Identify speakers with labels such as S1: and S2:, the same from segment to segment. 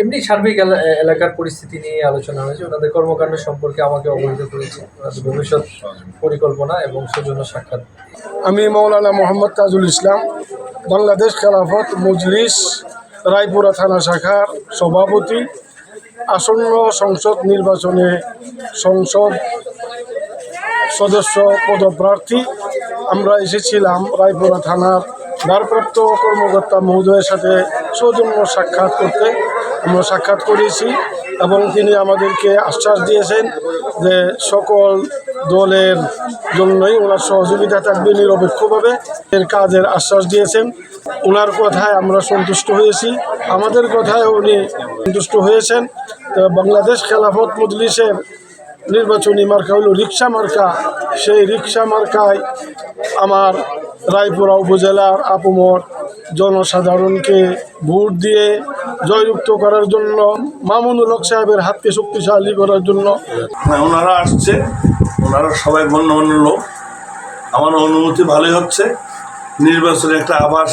S1: এমনি সার্বিক এলা- এলাকার পরিস্থিতি নিয়ে আলোচনা হয়েছে। ওনাদের কর্মকাণ্ড সম্পর্কে আমাকে অবহিত করেছে। ওনাদের ভবিষ্যৎ পরিকল্পনা এবং সৌজন্য সাক্ষাৎ।
S2: আমি মৌলানা মোহাম্মদ তাজুল ইসলাম, বাংলাদেশ খেলাফত মজলিস, রায়পুরা থানা শাখার সভাপতি, আসন্ন সংসদ নির্বাচনে সংসদ সদস্য পদপ্রার্থী। আমরা এসেছিলাম রায়পুরা থানার ভারপ্রাপ্ত কর্মকর্তা মহোদয়ের সাথে সৌজন্য সাক্ষাৎ করতে। আমরা সাক্ষাৎ করেছি এবং তিনি আমাদেরকে আশ্বাস দিয়েছেন যে সকল দলের জন্যই ওনার সহযোগিতা থাকবে নিরপেক্ষভাবে। এর কাজের আশ্বাস দিয়েছেন। ওনার কথায় আমরা সন্তুষ্ট হয়েছি। আমাদের কথায় উনি সন্তুষ্ট হয়েছেন। বাংলাদেশ খেলাফত মজলিসের নির্বাচনী মার্কা হলো রিক্সা মার্কা। সেই রিক্সা মার্কায় আমার রায়পুরা উপজেলার আপমর জনসাধারণকে ভোট দিয়ে জয়যুক্ত করার জন্য মামুনুল হক সাহেবের হাতকে শক্তিশালী করার জন্য।
S3: হ্যাঁ ওনারা আসছে ওনারা সবাই গণ্যমান্য লোক। আমার অনুমতি ভালোই হচ্ছে। নির্বাচনে একটা আভাস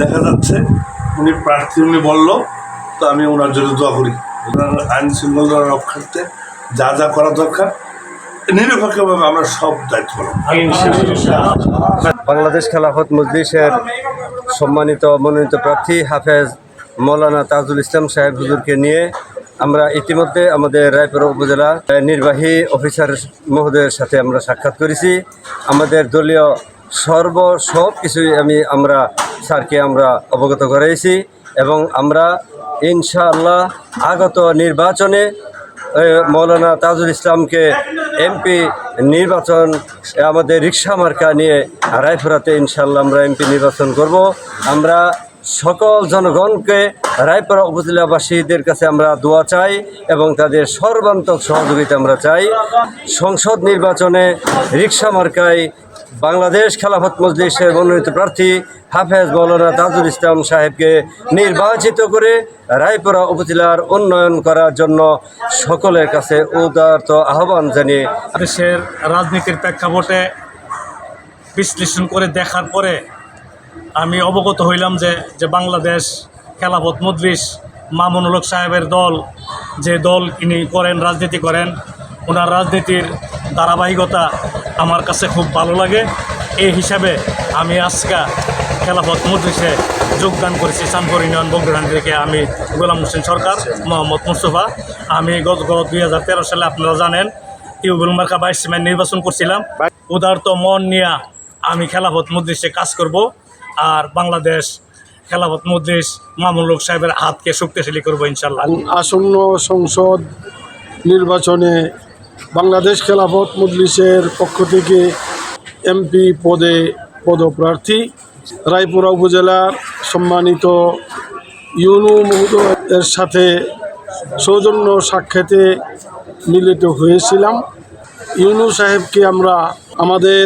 S3: দেখা যাচ্ছে। উনি প্রার্থী উনি বলল তো আমি ওনার জন্য দোয়া করি। ওনার আইন শৃঙ্খলা রক্ষার্থে যা যা করা দরকার নিরপেক্ষভাবে আমরা সব দায়িত্ব পালন
S4: বাংলাদেশ খেলাফত মজলিসের সম্মানিত মনোনীত প্রার্থী হাফেজ মৌলানা তাজুল ইসলাম সাহেব হুজুরকে নিয়ে আমরা ইতিমধ্যে আমাদের রায়পুরা উপজেলা নির্বাহী অফিসার মহোদয়ের সাথে আমরা সাক্ষাৎ করেছি। আমাদের দলীয় সর্ব সব কিছুই আমি আমরা স্যারকে আমরা অবগত করাইছি এবং আমরা ইনশাআল্লাহ আগত নির্বাচনে মৌলানা তাজুল ইসলামকে এমপি নির্বাচন আমাদের রিক্সা মার্কা নিয়ে রায়পুরাতে ইনশাল্লাহ আমরা এমপি নির্বাচন করব। আমরা সকল জনগণকে রায়পুরা উপজেলাবাসীদের কাছে আমরা দোয়া চাই এবং তাদের সর্বান্তক সহযোগিতা আমরা চাই। সংসদ নির্বাচনে রিক্সা মার্কায় বাংলাদেশ খেলাফত মজলিসের মনোনীত প্রার্থী হাফেজ মৌলানা তাজুল ইসলাম সাহেবকে নির্বাচিত করে রায়পুরা উপজেলার উন্নয়ন করার জন্য সকলের কাছে উদারত আহ্বান জানিয়ে
S5: দেশের রাজনীতির প্রেক্ষাপটে বিশ্লেষণ করে দেখার পরে আমি অবগত হইলাম যে যে বাংলাদেশ খেলাফত মজলিস মামুনুল হক সাহেবের দল যে দল ইনি করেন রাজনীতি করেন ওনার রাজনীতির ধারাবাহিকতা আমার কাছে খুব ভালো লাগে। এই হিসাবে আমি আজকা খেলাফত মজলিসে যোগদান করেছি সানপুর ইউনিয়ন বগুড়ান থেকে আমি গোলাম হোসেন সরকার মোহাম্মদ মুস্তফা। আমি গত গত দুই হাজার তেরো সালে আপনারা জানেন টিউবুল মার্কা বাইশ নির্বাচন করছিলাম। উদারত মন নিয়ে আমি খেলাফত মজলিসে কাজ করব। আর বাংলাদেশ খেলাফত মজলিস মামুল হক সাহেবের হাতকে শক্তিশালী করব ইনশাল্লাহ
S2: আসন্ন সংসদ নির্বাচনে বাংলাদেশ খেলাফত মজলিসের পক্ষ থেকে এমপি পদে পদপ্রার্থী রায়পুরা উপজেলার সম্মানিত ইউনু মহোদয়ের সাথে সৌজন্য সাক্ষাতে মিলিত হয়েছিলাম। ইউনু সাহেবকে আমরা আমাদের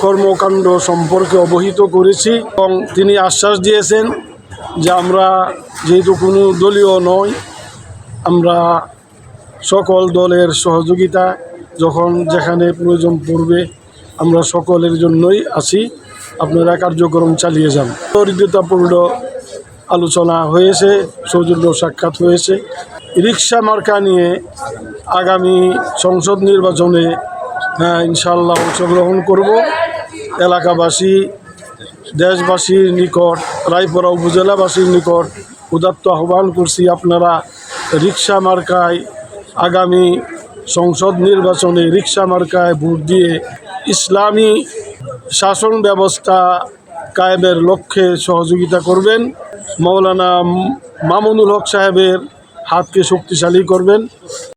S2: কর্মকাণ্ড সম্পর্কে অবহিত করেছি এবং তিনি আশ্বাস দিয়েছেন যে আমরা যেহেতু কোনো দলীয় নয় আমরা সকল দলের সহযোগিতা যখন যেখানে প্রয়োজন পড়বে আমরা সকলের জন্যই আছি। আপনারা কার্যক্রম চালিয়ে যান। হৃদ্যতাপূর্ণ আলোচনা হয়েছে সৌজন্য সাক্ষাৎ হয়েছে। রিক্সা মার্কা নিয়ে আগামী সংসদ নির্বাচনে হ্যাঁ, ইনশাল্লাহ অংশগ্রহণ করব। এলাকাবাসী, দেশবাসীর নিকট, রায়পুরা উপজেলাবাসীর নিকট উদাত্ত আহ্বান করছি আপনারা রিক্সা মার্কায় আগামী সংসদ নির্বাচনে রিক্সা মার্কায় ভোট দিয়ে ইসলামী শাসন ব্যবস্থা কায়েমের লক্ষ্যে সহযোগিতা করবেন। মৌলানা মামুনুল হক সাহেবের হাতকে শক্তিশালী করবেন।